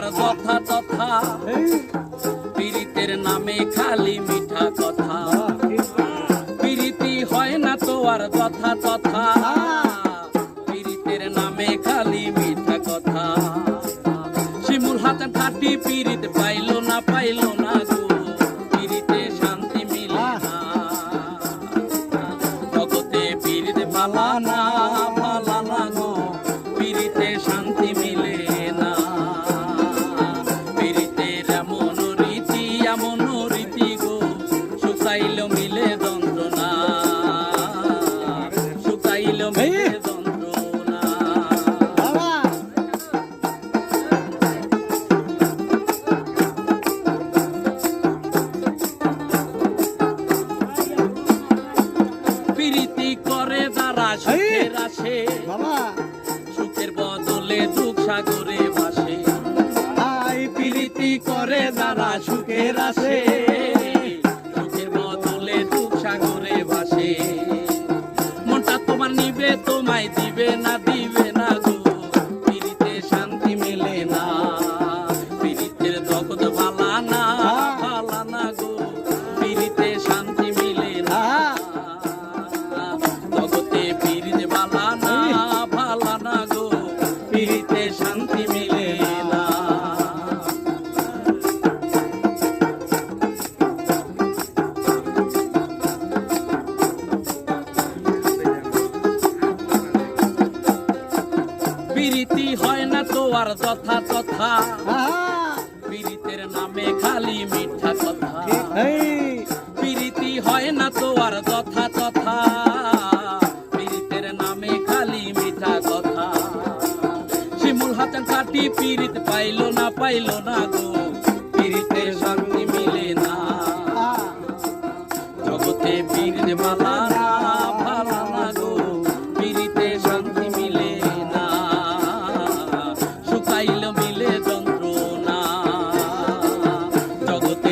আর যথা তথা। পীড়িতের নামে খালি মিঠা কথা। পীড়িতি হয় না তো আর যথা তথা। পীড়িতের নামে খালি মিঠা কথা। শিমুল হাসান খাটি পীড়িত পাইলো না পাইলো না গো। পীড়িতে শান্তি মিলে না। জগতে সুখের আসে। সুখের বদলে দুঃখ সাগরে ভাসে। প্রীতি করে যারা সুখের আসে। সুখের বদলে দুঃখ সাগরে ভাসে। মনটা তোমার নিবে তোমায় দিবে না পীড়িতি হয় না তো আর যথা তথা। পীড়িতের নামে খালি মিঠা কথা। প্রীতি হয় না তো আর যথা তথা। পীড়িতের নামে খালি মিঠা কথা। শিমুল হাসান কাটি পীড়িত পাইলো না পাইলো না গো। পীড়িতে শান্তি মিলে না। জগতে পীড়িত ভালা না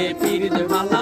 জগতে পীড়িত ভালা